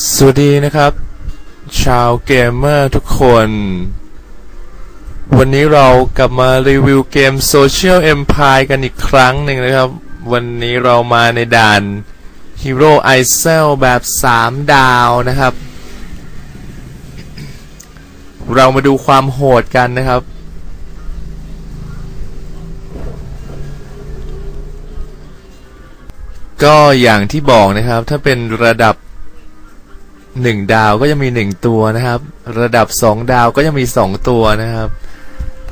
สวัสดีนะครับ ชาวเกมเมอร์ทุกคน วันนี้เรากลับมารีวิวเกม Social Empire กันอีกครั้งหนึ่งนะครับ วันนี้เรามาในด่าน Hero i s e l แบบ 3 ดาวนะครับ เรามาดูความโหดกันนะครับ ก็อย่างที่บอกนะครับถ้าเป็นระดับ หนึ่งดาวก็จะมีหนึ่งตัวนะครับ ระดับสองดาวก็จะมีสองตัวนะครับ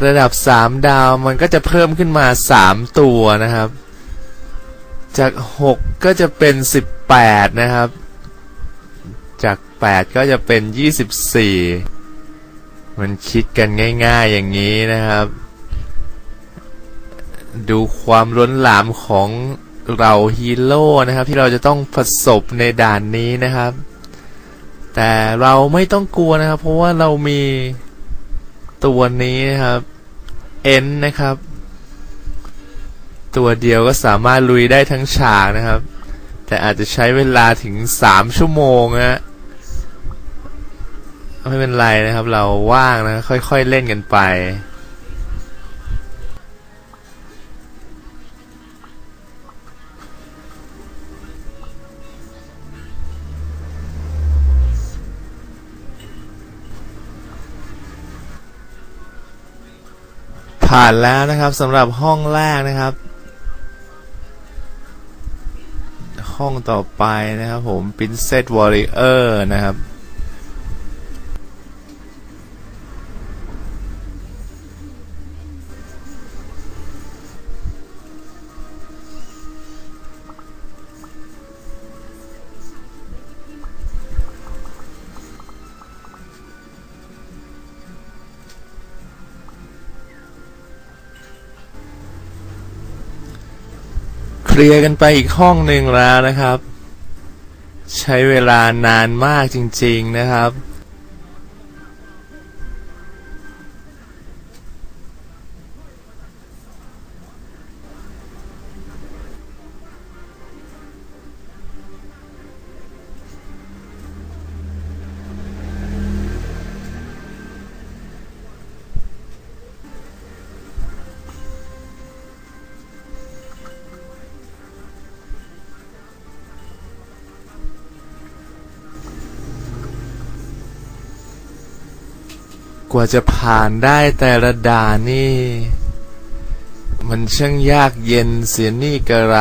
ระดับสามดาวมันก็จะเพิ่มขึ้นมาสามตัวนะครับ จากหกก็จะเป็นสิบแปดนะครับ จากแปดก็จะเป็นยี่สิบสี่มันคิดกันง่าย ๆอย่างนี้นะครับ ดูความล้นหลามของเราฮีโร่นะครับ ที่เราจะต้องประสบในด่านนี้นะครับ แต่เราไม่ต้องกลัวนะครับ เพราะว่าเรามีตัวนี้นะครับ N นะครับ ตัวเดียวก็สามารถลุยได้ทั้งฉากนะครับ แต่อาจจะใช้เวลาถึงสามชั่วโมงนะไม่เป็นไรนะครับ เราว่างนะค่อยๆเล่นกันไป ผ่านแล้วนะครับสำหรับห้องแรกนะครับ ห้องต่อไปนะครับผม Princess Warrior นะครับ เคลียร์กันไปอีกห้องหนึ่งแล้วนะครับ ใช้เวลานานมากจริง ๆนะครับ กว่าจะผ่านได้แต่ละด่านนี่ มันช่างยากเย็นเสียนี่กระไร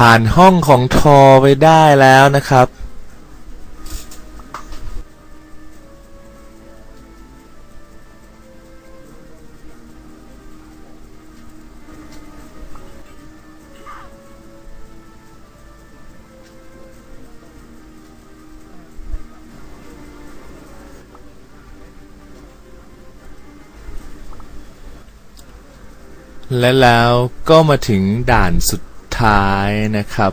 ผ่านห้องของทอไปได้แล้วนะครับ และแล้วก็มาถึงด่านสุด ท้ายนะครับ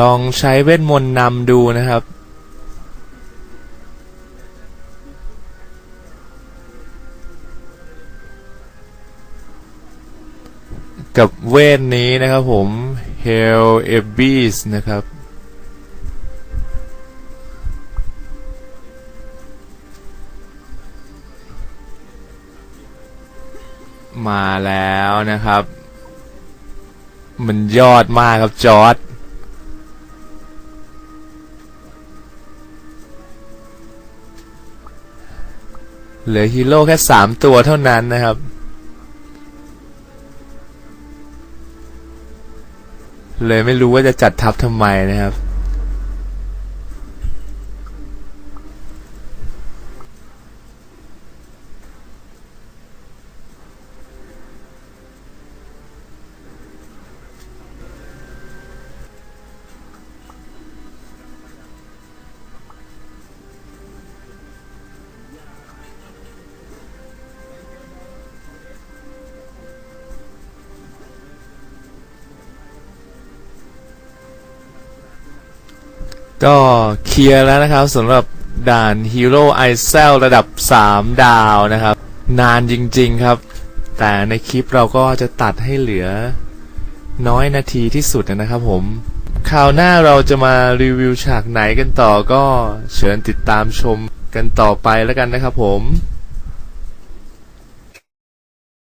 ลองใช้เวทมนต์นำดูนะครับกับเวทนี้นะครับผม Hell Abyss นะครับ มาแล้วนะครับ มันยอดมากครับจอร์ดเหลือฮีโร่แค่สามตัวเท่านั้นนะครับ เลยไม่รู้ว่าจะจัดทัพทำไมนะครับ ก็เคลียร์แล้วนะครับสำหรับด่านฮีโร่ไอเซลระดับ 3 ดาวนะครับ นานจริง ๆ ครับ แต่ในคลิปเราก็จะตัดให้เหลือน้อยนาทีที่สุดนะครับผมคราวหน้าเราจะมารีวิวฉากไหนกันต่อก็เชิญติดตามชมกันต่อไปแล้วกันนะครับผม